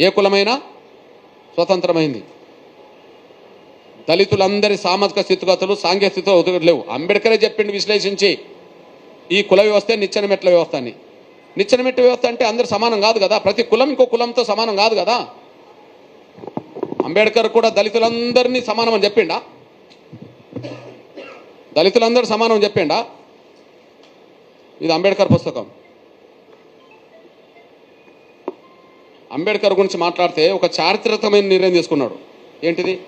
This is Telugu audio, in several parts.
ఏ కులమైనా స్వతంత్రమైంది. దళితులందరి సామాజిక స్థితిగతులు సాంఘిక స్థితిగతులు లేవు. అంబేద్కరే చెప్పిండు విశ్లేషించి. ఈ కుల వ్యవస్థ నిచ్చెన మెట్ల వ్యవస్థ అని. నిచ్చెన మెట్ల వ్యవస్థ అంటే అందరు సమానం కాదు కదా? ప్రతి కులం ఇంకో కులంతో సమానం కాదు కదా? అంబేద్కర్ కూడా దళితులందరినీ సమానం అని చెప్పిండా? దళితులందరూ సమానం చెప్పిండా? ఇది అంబేద్కర్ పుస్తకం. అంబేద్కర్ గురించి మాట్లాడితే ఒక చారిత్రకమైన నిర్ణయం తీసుకున్నాడు. ఏంటిది?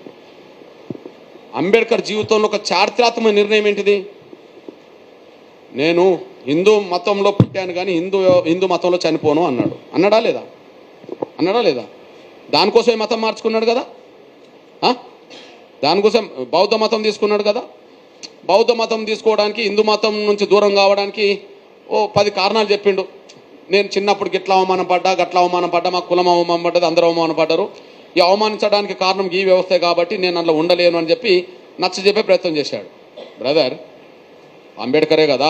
అంబేద్కర్ జీవితంలో ఒక చారిత్రాత్మక నిర్ణయం ఏంటిది? నేను హిందూ మతంలో పుట్టాను కానీ హిందూ హిందూ మతంలో చనిపోను అన్నాడు. అన్నాడా లేదా? అన్నాడా లేదా? దానికోసమే మతం మార్చుకున్నాడు కదా? దానికోసం బౌద్ధ మతం తీసుకున్నాడు కదా? బౌద్ధ మతం తీసుకోవడానికి హిందూ మతం నుంచి దూరం కావడానికి ఓ పది కారణాలు చెప్పిండు. నేను చిన్నప్పుడు గిట్లా అవమానం పడ్డా గట్లా అవమానం పడ్డా మా కులం అవమానం పడ్డది అందరూ అవమానం పడ్డారు. ఈ అవమానించడానికి కారణం ఈ వ్యవస్థే కాబట్టి నేను అందులో ఉండలేను అని చెప్పి నచ్చ చెప్పే ప్రయత్నం చేశాడు. బ్రదర్ అంబేద్కరే కదా.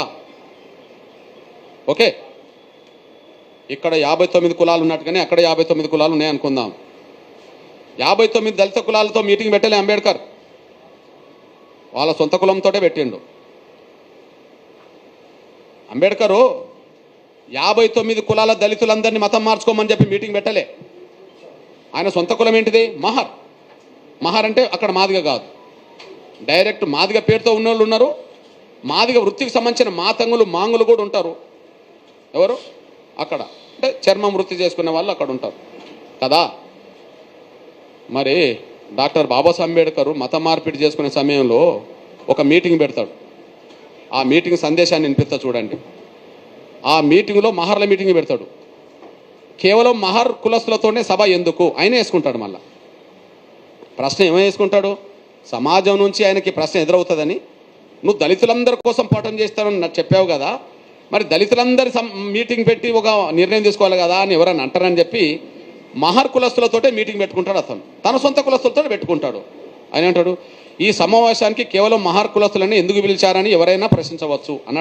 ఓకే ఇక్కడ యాభై తొమ్మిది కులాలు ఉన్నట్టుగానే అక్కడ యాభై తొమ్మిది కులాలు ఉన్నాయి అనుకుందాం. యాభై తొమ్మిది దళిత కులాలతో మీటింగ్ పెట్టలే అంబేద్కర్. వాళ్ళ సొంత కులంతోటే పెట్టిండు. అంబేద్కరు యాభై తొమ్మిది కులాల దళితులందరినీ మతం మార్చుకోమని చెప్పి మీటింగ్ పెట్టలే. ఆయన సొంత కులం ఏంటిది? మహర్. మహర్ అంటే అక్కడ మాదిగ కాదు. డైరెక్ట్ మాదిగ పేరుతో ఉన్నోళ్ళు ఉన్నారు. మాదిగ వృత్తికి సంబంధించిన మాతంగులు మాంగులు కూడా ఉంటారు. ఎవరు? అక్కడ. అంటే చర్మం వృత్తి చేసుకునే వాళ్ళు అక్కడ ఉంటారు. కదా? మరి డాక్టర్ బాబాసాహెబ్ అంబేద్కర్ మత మార్పిడి చేసుకునే సమయంలో ఒక మీటింగ్ పెడతాడు. ఆ మీటింగ్ సందేశాన్ని వినిపిస్తా చూడండి. ఆ మీటింగ్లో మహర్ల మీటింగ్ పెడతాడు. కేవలం మహర్ కులస్తులతోనే సభ ఎందుకు? ఆయన వేసుకుంటాడు మళ్ళా. ప్రశ్న ఏమై వేసుకుంటాడు? సమాజం నుంచి ఆయనకి ప్రశ్న ఎదురవుతుందని. నువ్వు దళితులందరి కోసం పాఠం చేస్తానని చెప్పావు కదా. మరి దళితులందరి సం- మీటింగ్ పెట్టి ఒక నిర్ణయం తీసుకోవాలి కదా అని ఎవరైనా అంటారని చెప్పి మహర్ కులస్తులతోటే మీటింగ్ పెట్టుకుంటాడు అతను. తన సొంత కులస్తులతో పెట్టుకుంటాడు. ఆయన అంటాడు ఈ సమావేశానికి కేవలం మహర్ కులస్తులని ఎందుకు పిలిచారని ఎవరైనా ప్రశ్నించవచ్చు అన్నాడు.